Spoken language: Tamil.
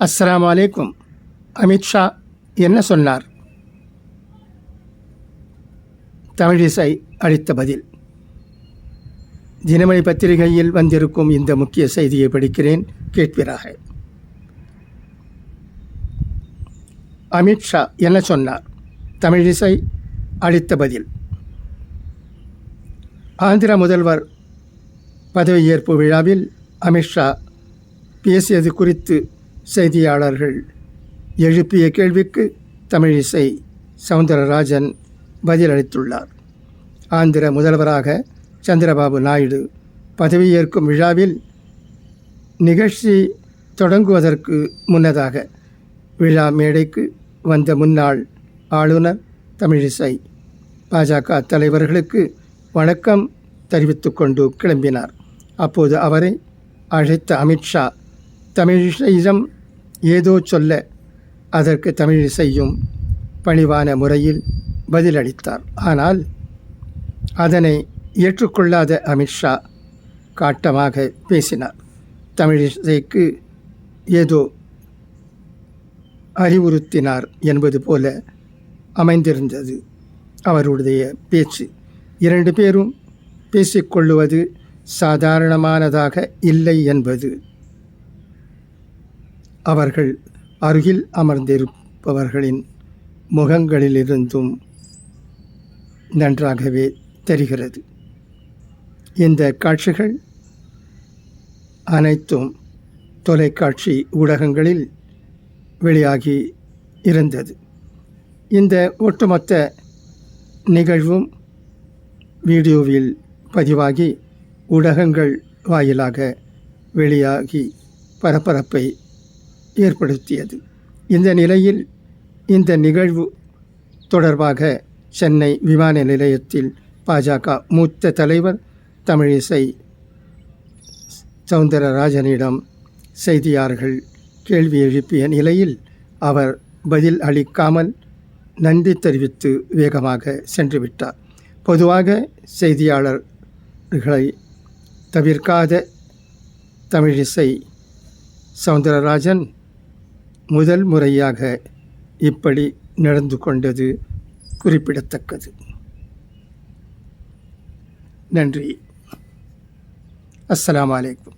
அஸ்லாம் வலைக்கும் அமித்ஷா என்ன சொன்னார்? தமிழிசை அளித்த பதில். தினமணி பத்திரிகையில் வந்திருக்கும் இந்த முக்கிய செய்தியை படிக்கிறேன் கேட்பீராக. அமித்ஷா என்ன சொன்னார்? தமிழிசை அளித்த பதில். ஆந்திர முதல்வர் பதவியேற்பு விழாவில் அமித்ஷா பேசியது குறித்து செய்தியாளர்கள் எழுப்பிய கேள்விக்கு தமிழிசை சவுந்தரராஜன் பதிலளித்துள்ளார். ஆந்திர முதல்வராக சந்திரபாபு நாயுடு பதவியேற்கும் விழாவில் நிகழ்ச்சி தொடங்குவதற்கு முன்னதாக விழா மேடைக்கு வந்த முன்னாள் ஆளுநர் தமிழிசை பாஜக தலைவர்களுக்கு வணக்கம் தெரிவித்து கொண்டு கிளம்பினார். அப்போது அவரை அழைத்த அமித்ஷா தமிழிசையிடம் ஏதோ சொல்ல அதற்கு தமிழிசையும் பணிவான முறையில் பதிலளித்தார். ஆனால் அதனை ஏற்றுக்கொள்ளாத அமித்ஷா காட்டமாக பேசினார். தமிழிசைக்கு ஏதோ அறிவுறுத்தினார் என்பது போல அமைந்திருந்தது. அவருடைய பேச்சு இரண்டு பேரும் பேசிக்கொள்ளுவது சாதாரணமானதாக இல்லை என்பது அவர்கள் அருகில் அமர்ந்திருப்பவர்களின் முகங்களிலிருந்தும் நன்றாகவே தெரிகிறது. இந்த காட்சிகள் அனைத்தும் தொலைக்காட்சி ஊடகங்களில் வெளியாகி இருந்தது. இந்த ஒட்டுமொத்த நிகழ்வும் வீடியோவில் பதிவாகி ஊடகங்கள் வாயிலாக வெளியாகி பரபரப்பை ஏற்படுத்தியது. இந்த நிலையில் இந்த நிகழ்வு தொடர்பாக சென்னை விமான நிலையத்தில் பாஜக மூத்த தலைவர் தமிழிசை சவுந்தரராஜனிடம் செய்தியாளர்கள் கேள்வி எழுப்பிய நிலையில் அவர் பதில் அளிக்காமல் நன்றி தெரிவித்து வேகமாக சென்றுவிட்டார் பொதுவாக செய்தியாளர்களை தவிர்க்காத தமிழிசை சவுந்தரராஜன் முதல் முறையாக இப்படி நடந்து கொண்டது குறிப்பிடத்தக்கது. நன்றி. அஸ்லாம் அலைக்கும்.